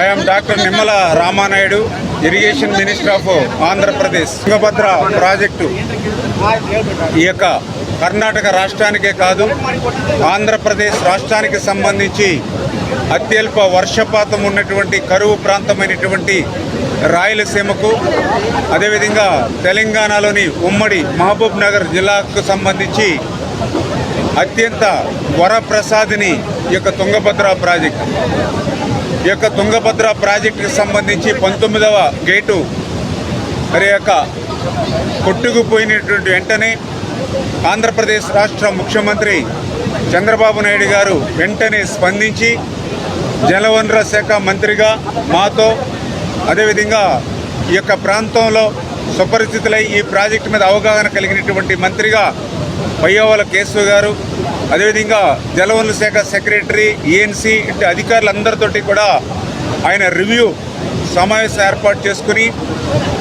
I'm doctor Nimmala Ramanaidu irrigation minister of Andhra Pradesh Tungabhadra project ఈ యొక్క కర్ణాటక రాష్ట్రానికే కాదు ఆంధ్రప్రదేశ్ రాష్ట్రానికి సంబంధించి అత్యల్ప వర్షపాతం ఉన్నటువంటి కరువు ప్రాంతమైనటువంటి రాయలసీమకు అదేవిధంగా తెలంగాణలోని ఉమ్మడి మహబూబ్ నగర్ జిల్లాకు సంబంధించి అత్యంత వరప్రసాదిని ఈ యొక్క తుంగభద్ర ప్రాజెక్టు. ఈ యొక్క తుంగభద్ర ప్రాజెక్టుకి సంబంధించి పంతొమ్మిదవ గేటు మరి యొక్క కొట్టుకుపోయినటువంటి వెంటనే ఆంధ్రప్రదేశ్ రాష్ట్ర ముఖ్యమంత్రి చంద్రబాబు నాయుడు గారు వెంటనే స్పందించి జలవనరుల శాఖ మంత్రిగా మాతో అదేవిధంగా ఈ యొక్క ప్రాంతంలో సుపరిచితులై ఈ ప్రాజెక్టు మీద అవగాహన కలిగినటువంటి మంత్రిగా పయ్యవల కేశవ గారు అదేవిధంగా జలవనరుల శాఖ సెక్రటరీ ఏఎన్సీ ఇంటి అధికారులందరితోటి కూడా ఆయన రివ్యూ సమావేశం ఏర్పాటు చేసుకుని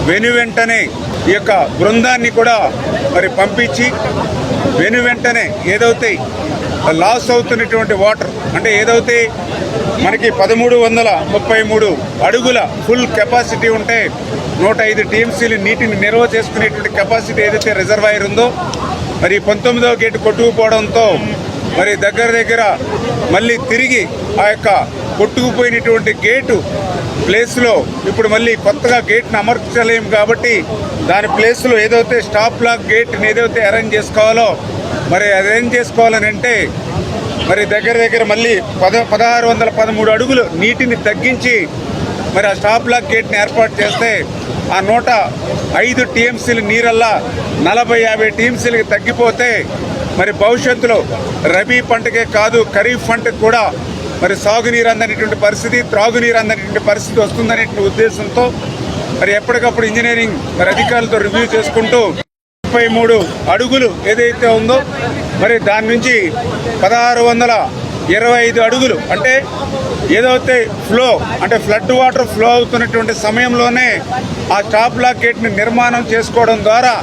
వెను వెంటనే ఈ యొక్క బృందాన్ని కూడా మరి పంపించి వెను వెంటనే ఏదైతే లాస్ అవుతున్నటువంటి వాటర్ అంటే ఏదైతే మనకి పదమూడు వందల ముప్పై మూడు అడుగుల ఫుల్ కెపాసిటీ ఉంటే నూట ఐదు టీఎంసీలు నీటిని నిల్వ చేసుకునేటువంటి కెపాసిటీ ఏదైతే రిజర్వాయర్ ఉందో మరి పంతొమ్మిదవ గేటు కొట్టుకుపోవడంతో మరి దగ్గర దగ్గర మళ్ళీ తిరిగి ఆ యొక్క కొట్టుకుపోయినటువంటి గేటు ప్లేస్లో ఇప్పుడు మళ్ళీ కొత్తగా గేట్ని అమర్చలేము కాబట్టి దాని ప్లేస్లో ఏదైతే స్టాప్ లాక్ గేట్ని ఏదైతే అరేంజ్ చేసుకోవాలో మరి అరేంజ్ చేసుకోవాలని అంటే మరి దగ్గర దగ్గర మళ్ళీ పద పదహారు వందల పదమూడు అడుగులు నీటిని తగ్గించి మరి ఆ స్టాప్ లాక్ గేట్ని ఏర్పాటు చేస్తే ఆ నూట ఐదు టీఎంసీలు నీరల్లా నలభై యాభై టీఎంసీలకి తగ్గిపోతే మరి భవిష్యత్తులో రబీ పంటకే కాదు ఖరీఫ్ పంటకు కూడా మరి సాగునీరు అందనేటువంటి పరిస్థితి త్రాగునీరు అందనేటువంటి పరిస్థితి వస్తుందనే ఉద్దేశంతో మరి ఎప్పటికప్పుడు ఇంజనీరింగ్ మరి అధికారులతో రివ్యూ చేసుకుంటూ ముప్పై మూడు అడుగులు ఏదైతే ఉందో మరి దాని నుంచి పదహారు వందల ఇరవై ఐదు అడుగులు. అంటే ఏదైతే ఫ్లో అంటే ఫ్లడ్ వాటర్ ఫ్లో అవుతున్నటువంటి సమయంలోనే ఆ స్టాప్ లాక్ గేట్ని నిర్మాణం చేసుకోవడం ద్వారా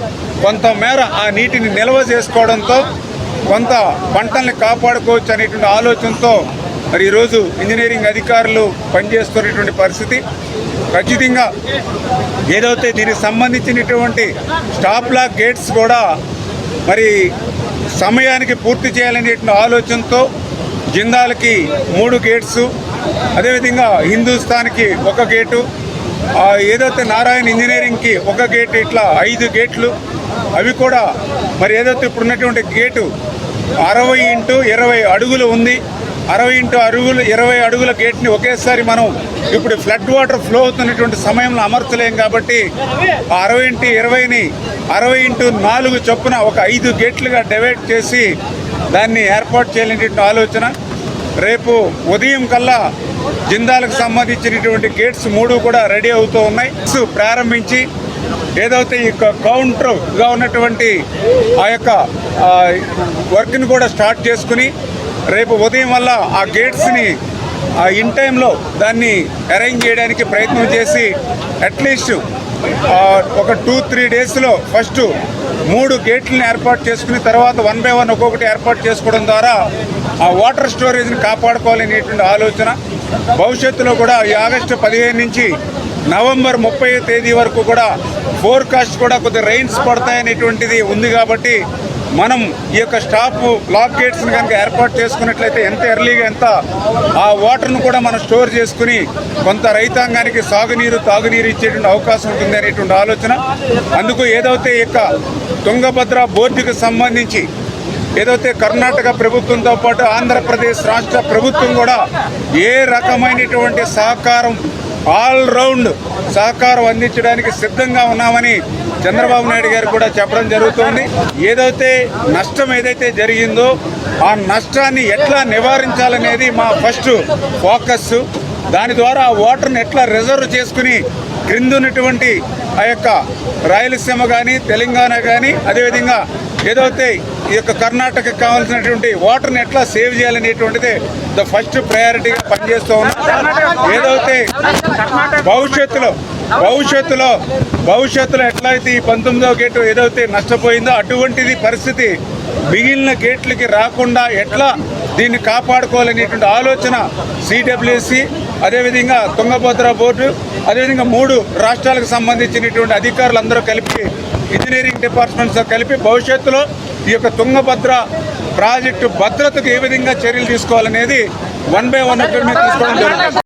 కొంతమేర ఆ నీటిని నిల్వ చేసుకోవడంతో కొంత పంటల్ని కాపాడుకోవచ్చు అనేటువంటి ఆలోచనతో మరి ఈరోజు ఇంజనీరింగ్ అధికారులు పనిచేస్తున్నటువంటి పరిస్థితి. ఖచ్చితంగా ఏదైతే దీనికి సంబంధించినటువంటి స్టాప్ లాక్ గేట్స్ కూడా మరి సమయానికి పూర్తి చేయాలనేటువంటి ఆలోచనతో జిందాల్కి మూడు గేట్స్ అదేవిధంగా హిందుస్థాన్కి ఒక గేటు ఏదైతే నారాయణ ఇంజనీరింగ్కి ఒక గేటు ఇట్లా ఐదు గేట్లు అవి కూడా మరి ఏదైతే ఇప్పుడు ఉన్నటువంటి గేటు అరవై ఇంటూ ఇరవై అడుగులు ఉంది. అరవై ఇంటూ అరుగులు ఇరవై అడుగుల గేట్ని ఒకేసారి మనం ఇప్పుడు ఫ్లడ్ వాటర్ ఫ్లో అవుతున్నటువంటి సమయంలో అమర్చలేం కాబట్టి అరవై ఇంటూ ఇరవైని అరవై ఇంటూ నాలుగు చొప్పున ఒక ఐదు గేట్లుగా డివైడ్ చేసి దాన్ని ఏర్పాటు చేయాలనేటువంటి ఆలోచన. రేపు ఉదయం కల్లా జిందాలకు సంబంధించినటువంటి గేట్స్ మూడు కూడా రెడీ అవుతూ ఉన్నాయి. ప్రారంభించి ఏదైతే ఈ కౌంటర్గా ఉన్నటువంటి ఆ యొక్క వర్క్ని కూడా స్టార్ట్ చేసుకుని రేపు ఉదయం వల్ల ఆ గేట్స్ని ఆ ఇన్ టైంలో దాన్ని అరేంజ్ చేయడానికి ప్రయత్నం చేసి అట్లీస్ట్ ఒక టూ త్రీ డేస్లో ఫస్ట్ మూడు గేట్లను ఏర్పాటు చేసుకుని తర్వాత వన్ బై వన్ ఒక్కొక్కటి ఏర్పాటు చేసుకోవడం ద్వారా ఆ వాటర్ స్టోరేజ్ని కాపాడుకోవాలనేటువంటి ఆలోచన. భవిష్యత్తులో కూడా ఈ ఆగస్టు పదిహేను నుంచి నవంబర్ ముప్పై తేదీ వరకు కూడా ఫోర్కాస్ట్ కూడా కొద్దిగా రైన్స్ పడతాయనేటువంటిది ఉంది కాబట్టి మనం ఈ యొక్క స్టాప్ బ్లాక్ గేట్స్ని కనుక ఏర్పాటు చేసుకున్నట్లయితే ఎంత ఎర్లీగా ఎంత ఆ వాటర్ను కూడా మనం స్టోర్ చేసుకుని కొంత రైతాంగానికి సాగునీరు తాగునీరు ఇచ్చేటువంటి అవకాశం ఉంటుంది అనేటువంటి ఆలోచన. అందుకు ఏదైతే ఈ యొక్క తుంగభద్ర బోర్డుకు సంబంధించి ఏదైతే కర్ణాటక ప్రభుత్వంతో పాటు ఆంధ్రప్రదేశ్ రాష్ట్ర ప్రభుత్వం కూడా ఏ రకమైనటువంటి సహకారం ఆల్ రౌండ్ సహకారం అందించడానికి సిద్ధంగా ఉన్నామని చంద్రబాబు నాయుడు గారు కూడా చెప్పడం జరుగుతుంది. ఏదైతే నష్టం ఏదైతే జరిగిందో ఆ నష్టాన్ని ఎట్లా నివారించాలనేది మా ఫస్ట్ ఫోకస్. దాని ద్వారా ఆ వాటర్ని ఎట్లా రిజర్వ్ చేసుకుని క్రింద ఉన్నటువంటి ఆ యొక్క రాయలసీమ కానీ తెలంగాణ కానీ అదేవిధంగా ఏదైతే ఈ యొక్క కర్ణాటకకు కావాల్సినటువంటి వాటర్ని ఎట్లా సేవ్ చేయాలనేటువంటిది ద ఫస్ట్ ప్రయారిటీగా పనిచేస్తూ ఉన్నాం ఏదైతే భవిష్యత్తులో భవిష్యత్తులో భవిష్యత్తులో ఎట్లయితే ఈ పంతొమ్మిదో గేటు ఏదైతే నష్టపోయిందో అటువంటిది పరిస్థితి మిగిలిన గేట్లకి రాకుండా ఎట్లా దీన్ని కాపాడుకోవాలనేటువంటి ఆలోచన సిడబ్ల్యూసి అదేవిధంగా తుంగభద్ర బోర్డు అదేవిధంగా మూడు రాష్ట్రాలకు సంబంధించినటువంటి అధికారులందరూ కలిపి ఇంజనీరింగ్ డిపార్ట్మెంట్స్తో కలిపి భవిష్యత్తులో ఈ యొక్క తుంగభద్ర ప్రాజెక్టు భద్రతకు ఏ విధంగా చర్యలు తీసుకోవాలనేది వన్ బై వన్ తీసుకోవడం జరుగుతుంది.